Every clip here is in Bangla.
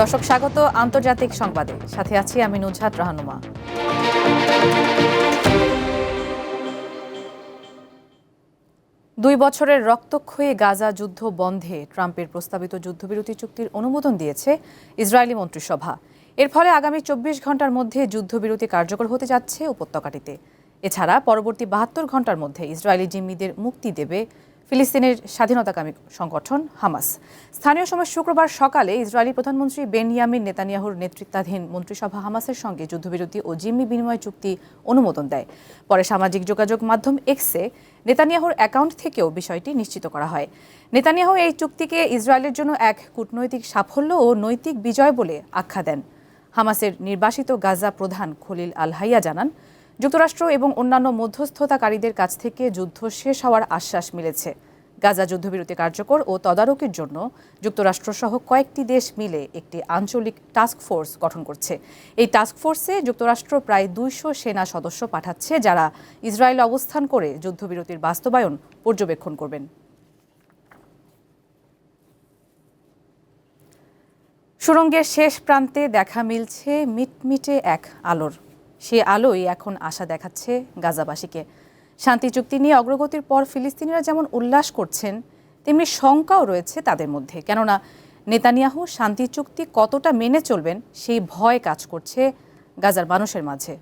দর্শক, স্বাগত আন্তর্জাতিক সংবাদে। সাথে আছি আমি নুজহাত রাহানুমা। দুই বছরের রক্তক্ষয়ী গাজা যুদ্ধ বন্ধে ট্রাম্পের প্রস্তাবিত যুদ্ধবিরতি চুক্তির অনুমোদন দিয়েছে ইসরায়েলি মন্ত্রিসভা। এর ফলে আগামী চব্বিশ ঘণ্টার মধ্যে যুদ্ধবিরতি কার্যকর হতে যাচ্ছে উপত্যকাটিতে। এছাড়া পরবর্তী বাহাত্তর ঘণ্টার মধ্যে ইসরায়েলি জিম্মিদের মুক্তি দেবে ফিলিস্তিনের স্বাধীনতাকামী সংগঠন হামাস। স্থানীয় সময় শুক্রবার সকালে ইসরায়েলি প্রধানমন্ত্রী বেনিয়ামিন নেতানিয়াহুর নেতৃত্বাধীন মন্ত্রিসভা হামাসের সঙ্গে যুদ্ধবিরতি ও জিম্মি বিনিময় চুক্তি অনুমোদন দেয়। পরে সামাজিক যোগাযোগ মাধ্যম এক্সে নেতানিয়াহুর অ্যাকাউন্ট থেকেও বিষয়টি নিশ্চিত করা হয়। নেতানিয়াহু এই চুক্তিকে ইসরায়েলের জন্য এক কূটনৈতিক সাফল্য ও নৈতিক বিজয় বলে আখ্যা দেন। হামাসের নির্বাসিত গাজা প্রধান খলিল আল হাইয়া জানান যুক্তরাষ্ট্র এবং অন্যান্য মধ্যস্থতাকারীদের কাছ থেকে যুদ্ধ শেষ হওয়ার আশ্বাস মিলেছে। গাজা যুদ্ধবিরতি কার্যকর ও তদারকির জন্য যুক্তরাষ্ট্রসহ কয়েকটি দেশ মিলে একটি আঞ্চলিক টাস্ক ফোর্স গঠন করছে। এই টাস্ক ফোর্সে যুক্তরাষ্ট্র প্রায় দুইশো সেনা সদস্য পাঠাচ্ছে, যারা ইসরায়েল অবস্থান করে যুদ্ধবিরতির বাস্তবায়ন পর্যবেক্ষণ করবেন। সুরঙ্গের শেষ প্রান্তে দেখা মিলছে মিটমিটে এক আলোর। সে আলোই এখন আশা দেখাচ্ছে গাজাবাসীকে। শান্তি চুক্তি নিয়ে অগ্রগতির পর ফিলিস্তিনিরা যেমন উল্লাস করছেন, তেমনি শঙ্কাও রয়েছে তাদের মধ্যে। কেননা নেতানিয়াহু শান্তি চুক্তি কতটা মেনে চলবেন, সেই ভয় কাজ করছে গাজার মানুষের মাঝে।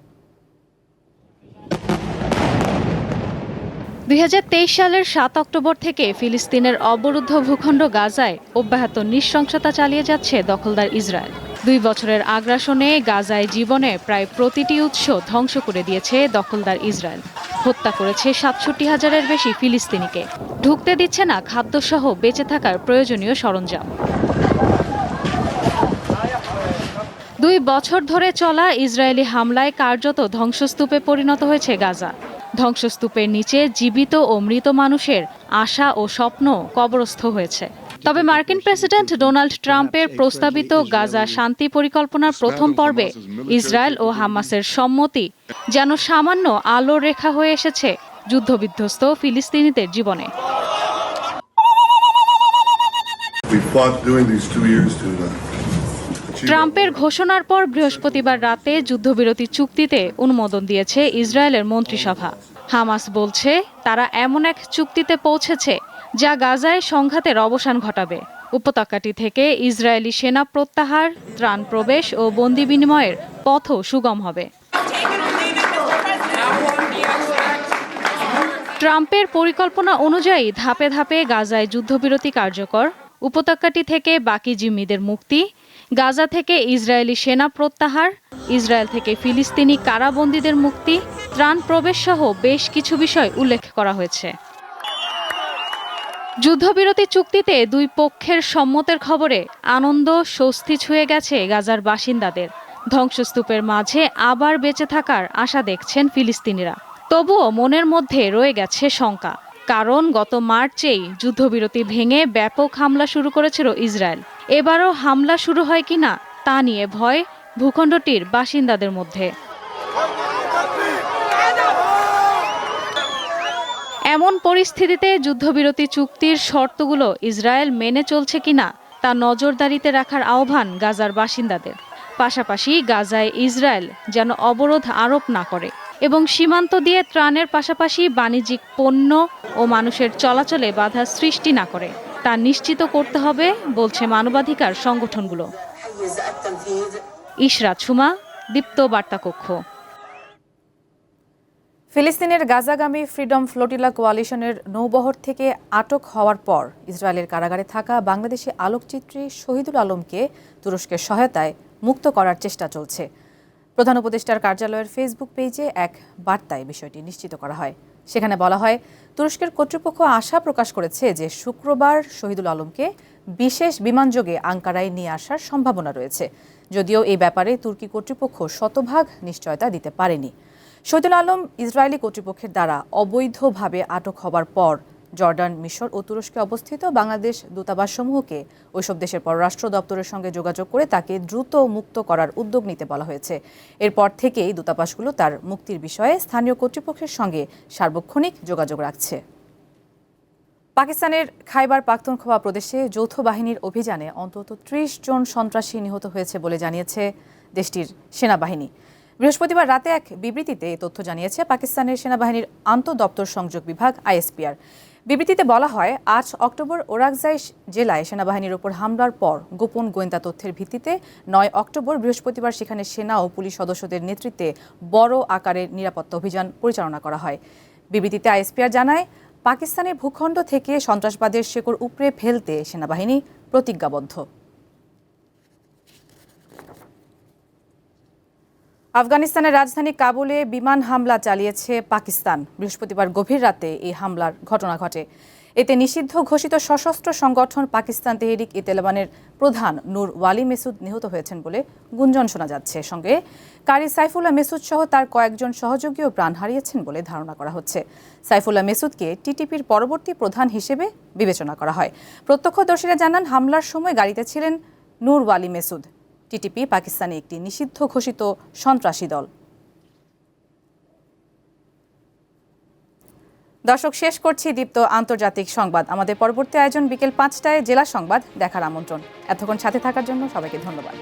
দুই হাজার তেইশ সালের সাত অক্টোবর থেকে ফিলিস্তিনের অবরুদ্ধ ভূখণ্ড গাজায় অব্যাহত নৃশংসতা চালিয়ে যাচ্ছে দখলদার ইসরায়েল। দুই বছরের আগ্রাসনে গাজায় জীবনে প্রায় প্রতিটি উৎস ধ্বংস করে দিয়েছে দখলদার ইসরায়েল। হত্যা করেছে সাতষট্টি হাজারের বেশি ফিলিস্তিনিকে। ঢুকতে দিচ্ছে না খাদ্যসহ বেঁচে থাকার প্রয়োজনীয় সরঞ্জাম। দুই বছর ধরে চলা ইসরায়েলি হামলায় কার্যত ধ্বংসস্তূপে পরিণত হয়েছে গাজা। ধ্বংসস্তূপের নিচে জীবিত ও মৃত মানুষের আশা ও স্বপ্ন কবরস্থ হয়েছে। তবে মার্কিন প্রেসিডেন্ট ডোনাল্ড ট্রাম্পের প্রস্তাবিত গাজা শান্তি পরিকল্পনার প্রথম পর্বে ইসরায়েল ও হামাসের সম্মতি যেন সামান্য আলো রেখা হয়ে এসেছে যুদ্ধবিধ্বস্ত ফিলিস্তিনিদের জীবনে। We fought during these two years to uh, ট্রাম্পের ঘোষণার পর বৃহস্পতিবার রাতে যুদ্ধবিরতি চুক্তিতে অনুমোদন দিয়েছে ইসরায়েলের মন্ত্রিসভা। হামাস বলছে, তারা এমন এক চুক্তিতে পৌঁছেছে যা গাজায় সংঘাতের অবসান ঘটাবে। উপত্যকাটি থেকে ইসরায়েলি সেনা প্রত্যাহার, ত্রাণ প্রবেশ ও বন্দি বিনিময়ের পথও সুগম হবে। ট্রাম্পের পরিকল্পনা অনুযায়ী ধাপে ধাপে গাজায় যুদ্ধবিরতি কার্যকর। উপত্যকাটি থেকে বাকি জিম্মিদের মুক্তি, গাজা থেকে ইসরায়েলি সেনা প্রত্যাহার, ইসরায়েল থেকে ফিলিস্তিনি কারাবন্দীদের মুক্তি, ত্রাণ প্রবেশ সহ বেশ কিছু বিষয় উল্লেখ করা হয়েছে। যুদ্ধবিরতি চুক্তিতে দুই পক্ষের সম্মতের খবরে আনন্দ, স্বস্তি ছুঁয়ে গেছে গাজার বাসিন্দাদের। ধ্বংসস্তূপের মাঝে আবার বেঁচে থাকার আশা দেখছেন ফিলিস্তিনিরা। তবুও মনের মধ্যে রয়ে গেছে শঙ্কা। কারণ গত মার্চেই যুদ্ধবিরতি ভেঙে ব্যাপক হামলা শুরু করেছিল ইসরায়েল। এবারও হামলা শুরু হয় কিনা তা নিয়ে ভয় ভূখণ্ডটির বাসিন্দাদের মধ্যে। এমন পরিস্থিতিতে যুদ্ধবিরতি চুক্তির শর্তগুলো ইসরায়েল মেনে চলছে কিনা তা নজরদারিতে রাখার আহ্বান গাজার বাসিন্দাদের। পাশাপাশি গাজায় ইসরায়েল যেন অবরোধ আরোপ না করে। এবং সীমান্ত দিয়ে ত্রাণের পাশাপাশি বাণিজ্যিক পণ্য ও মানুষের চলাচলে বাধা সৃষ্টি না করে। তা নিশ্চিত করতে হবে, বলছে মানবাধিকার সংগঠনগুলো। ইশরাত সুমা, দীপ্ত বার্তা কক্ষ ফিলিস্তিনের গাজাগামী ফ্রিডম ফ্লোটিলা কোয়ালিশনের নৌবহর থেকে আটক হওয়ার পর ইসরায়েলের কারাগারে থাকা বাংলাদেশি আলোকচিত্রী শহীদুল আলমকে তুরস্কের সহায়তায় মুক্ত করার চেষ্টা চলছে। প্রধান উপদেষ্টার কার্যালয়ের ফেসবুক পেজে এক বার্তায় বিষয়টি নিশ্চিত করা হয়। সেখানে বলা হয়, তুরস্কের কর্তৃপক্ষ আশা প্রকাশ করেছে যে শুক্রবার শহীদুল আলমকে বিশেষ বিমানযোগে আঙ্কারায় নিয়ে আসার সম্ভাবনা রয়েছে। যদিও এই ব্যাপারে তুর্কি কর্তৃপক্ষ শতভাগ নিশ্চয়তা দিতে পারেনি। শহীদুল আলম ইসরায়েলি কর্তৃপক্ষের দ্বারা অবৈধভাবে আটক হবার পর জর্ডান মিশর ও তুরস্কে অবস্থিত বাংলাদেশ দূতাবাসসমূহকে ওইসব দেশের পররাষ্ট্র দপ্তরের সঙ্গে যোগাযোগ করে তাকে দ্রুত মুক্ত করার উদ্যোগ নিতে বলা হয়েছে। এরপর থেকেই দূতাবাসগুলো তার মুক্তির বিষয়ে স্থানীয় কর্তৃপক্ষের সঙ্গে সার্বক্ষণিক যোগাযোগ রাখছে। পাকিস্তানের খাইবার পাখতুনখোয়া প্রদেশে যৌথ বাহিনীর অভিযানে অন্তত ত্রিশ জন সন্ত্রাসী নিহত হয়েছে বলে জানিয়েছে দেশটির সেনাবাহিনী। বৃহস্পতিবার রাতে এক বিবৃতিতে এই তথ্য জানিয়েছে পাকিস্তানের সেনাবাহিনীর আন্তঃদপ্তর সংযোগ বিভাগ, আইএসপিআর। বিবৃতিতে বলা হয়, আজ অক্টোবর ওরাকজাই জেলায় সেনাবাহিনীর ওপর হামলার পর গোপন গোয়েন্দা তথ্যের ভিত্তিতে নয় অক্টোবর বৃহস্পতিবার সেখানে সেনা ও পুলিশ সদস্যদের নেতৃত্বে বড় আকারের নিরাপত্তা অভিযান পরিচালনা করা হয়। বিবৃতিতে আইএসপিআর জানায়, পাকিস্তানের ভূখণ্ড থেকে সন্ত্রাসবাদের শেকড় উপড়ে ফেলতে সেনাবাহিনী প্রতিজ্ঞাবদ্ধ। আফগানিস্তানের রাজধানী কাবুলে বিমান হামলা চালিয়েছে পাকিস্তান। বৃহস্পতিবার গভীর রাতে এই হামলার ঘটনা ঘটে। এতে নিষিদ্ধ ঘোষিত সশস্ত্র সংগঠন পাকিস্তান তেহরিক ই তেলেবানের প্রধান নূর ওয়ালি মেসুদ নিহত হয়েছেন বলে গুঞ্জন শোনা যাচ্ছে। সঙ্গে কারি সাইফুল্লাহ মেসুদ সহ তার কয়েকজন সহযোগীও প্রাণ হারিয়েছেন বলে ধারণা করা হচ্ছে। সাইফুল্লাহ মেসুদকে টিটিপির পরবর্তী প্রধান হিসেবে বিবেচনা করা হয়। প্রত্যক্ষদর্শীরা জানান, হামলার সময় গাড়িতে ছিলেন নূর ওয়ালি মেসুদ। টিটিপি পাকিস্তানে একটি নিষিদ্ধ ঘোষিত সন্ত্রাসী দল। দর্শক, শেষ করছি দীপ্ত আন্তর্জাতিক সংবাদ। আমাদের পরবর্তী আয়োজন বিকেল পাঁচটায় জেলা সংবাদ দেখার আমন্ত্রণ। এতক্ষণ সাথে থাকার জন্য সবাইকে ধন্যবাদ।